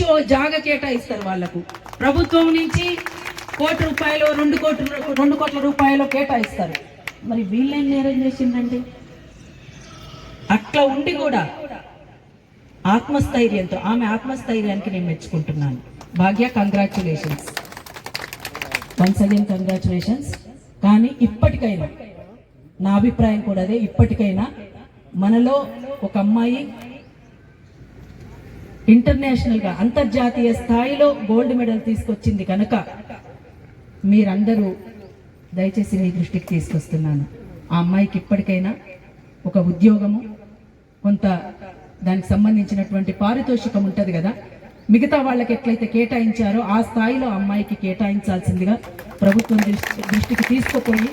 జాగ కేటాయిస్తారు వాళ్ళకు ప్రభుత్వం నుంచి కోటి రూపాయలు రెండు కోట్ల రెండు కోట్ల రూపాయలు కేటాయిస్తారు. మరి వీళ్ళేం నేరం చేసిందండి అట్లా ఉండి కూడా ఆత్మస్థైర్యంతో ఆమె ఆత్మస్థైర్యానికి నేను మెచ్చుకుంటున్నాను. Bhagya congratulations once again congratulations కానీ ఇప్పటికైనా నా అభిప్రాయం కూడా అదే ఇప్పటికైనా మనలో ఒక అమ్మాయి ఇంటర్నేషనల్గా అంతర్జాతీయ స్థాయిలో గోల్డ్ మెడల్ తీసుకొచ్చింది కనుక మీరందరూ దయచేసి మీ దృష్టికి తీసుకొస్తున్నాను. ఆ అమ్మాయికి ఇప్పటికైనా ఒక ఉద్యోగము కొంత దానికి సంబంధించినటువంటి పారితోషికం ఉంటుంది కదా. మిగతా వాళ్ళకి ఎట్లయితే కేటాయించారో ఆ స్థాయిలో అమ్మాయికి కేటాయించాల్సిందిగా ప్రభుత్వం దృష్టికి తీసుకుపోయి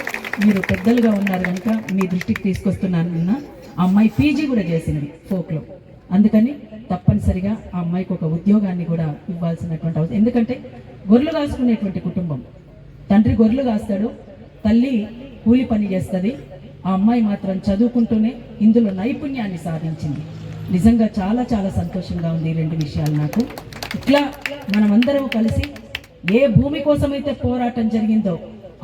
మీరు పెద్దలుగా ఉన్నారు కనుక మీ దృష్టికి తీసుకొస్తున్నాను నిన్న ఆ అమ్మాయి పీజీ కూడా చేసింది ఫోక్లో. అందుకని తప్పనిసరిగా ఆ అమ్మాయికి ఒక ఉద్యోగాన్ని కూడా ఇవ్వాల్సినటువంటి అవసరం. ఎందుకంటే గొర్రెలు కాసుకునేటువంటి కుటుంబం. తండ్రి గొర్రెలు కాస్తాడు తల్లి కూలి పని చేస్తుంది ఆ అమ్మాయి మాత్రం చదువుకుంటూనే ఇందులో నైపుణ్యాన్ని సాధించింది. నిజంగా చాలా చాలా సంతోషంగా ఉంది ఈ రెండు విషయాలు నాకు. ఇట్లా మనమందరం కలిసి ఏ భూమి కోసమైతే పోరాటం జరిగిందో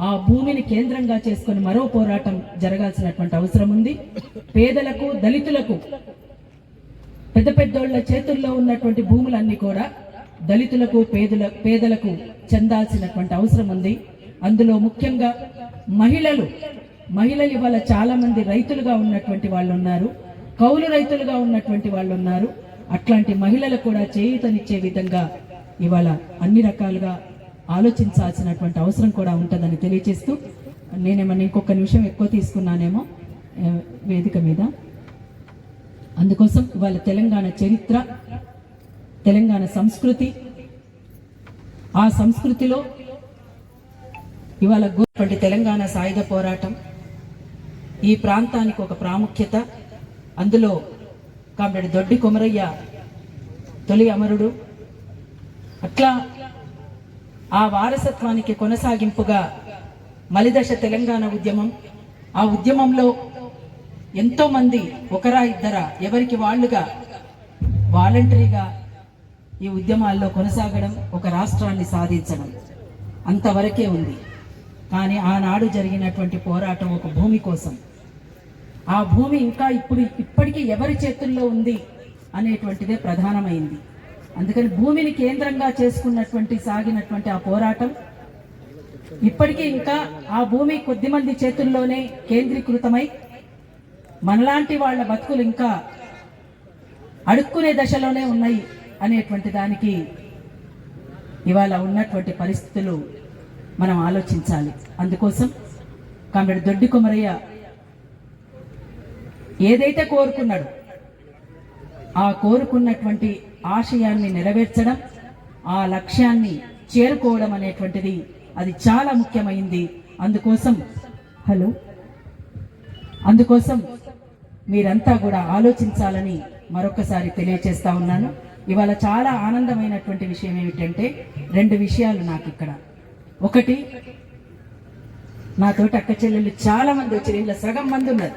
ఆ భూమిని కేంద్రంగా చేసుకొని మరో పోరాటం జరగాల్సినటువంటి అవసరం ఉంది. పేదలకు దళితులకు పెద్ద పెద్దోళ్ళ చేతుల్లో ఉన్నటువంటి భూములన్నీ కూడా దళితులకు పేదల పేదలకు చెందాల్సినటువంటి అవసరం ఉంది. అందులో ముఖ్యంగా మహిళలు మహిళలు ఇవాళ చాలామంది రైతులుగా ఉన్నటువంటి వాళ్ళు ఉన్నారు కౌలు రైతులుగా ఉన్నటువంటి వాళ్ళు ఉన్నారు అట్లాంటి మహిళలకు కూడా చేయూతనిచ్చే విధంగా ఇవాళ అన్ని రకాలుగా ఆలోచించాల్సినటువంటి అవసరం కూడా ఉంటుందని తెలియజేస్తూ నేనేమన్నా ఇంకొక నిమిషం ఎక్కువ తీసుకున్నానేమో వేదిక మీద. అందుకోసం ఇవాళ తెలంగాణ చరిత్ర తెలంగాణ సంస్కృతి ఆ సంస్కృతిలో ఇవాళ గోటువంటి తెలంగాణ సాయుధ పోరాటం ఈ ప్రాంతానికి ఒక ప్రాముఖ్యత. అందులో కామ్రేడ్ దొడ్డి కొమరయ్య తొలి అమరుడు. అట్లా ఆ వారసత్వానికి కొనసాగింపుగా మలిదశ తెలంగాణ ఉద్యమం ఆ ఉద్యమంలో ఎంతో మంది ఒకరా ఇద్దరా ఎవరికి వాళ్ళుగా వాలంటరీగా ఈ ఉద్యమాల్లో కొనసాగడం ఒక రాష్ట్రాన్ని సాధించడం అంతవరకే ఉంది. కానీ ఆనాడు జరిగినటువంటి పోరాటం ఒక భూమి కోసం. ఆ భూమి ఇంకా ఇప్పుడు ఇప్పటికీ ఎవరి చేతుల్లో ఉంది అనేటువంటిదే ప్రధానమైంది. అందుకని భూమిని కేంద్రంగా చేసుకున్నటువంటి సాగినటువంటి ఆ పోరాటం ఇప్పటికీ ఇంకా ఆ భూమి కొద్ది మంది చేతుల్లోనే కేంద్రీకృతమై మనలాంటి వాళ్ళ బతుకులు ఇంకా అడుక్కునే దశలోనే ఉన్నాయి అనేటువంటి దానికి ఇవాళ ఉన్నటువంటి పరిస్థితులు మనం ఆలోచించాలి. అందుకోసం కామెడు దొడ్డి కొమరయ్య ఏదైతే కోరుకున్నాడు ఆ కోరుకున్నటువంటి ఆశయాన్ని నెరవేర్చడం ఆ లక్ష్యాన్ని చేరుకోవడం అనేటువంటిది అది చాలా ముఖ్యమైంది. అందుకోసం హలో అందుకోసం మీరంతా కూడా ఆలోచించాలని మరొకసారి తెలియచేస్తా ఉన్నాను. ఇవాళ చాలా ఆనందమైనటువంటి విషయం ఏమిటంటే రెండు విషయాలు నాకు ఇక్కడ. ఒకటి నాతోటి అక్క చెల్లెళ్ళు చాలా మంది వచ్చారు. ఇలా సగం మంది ఉన్నారు.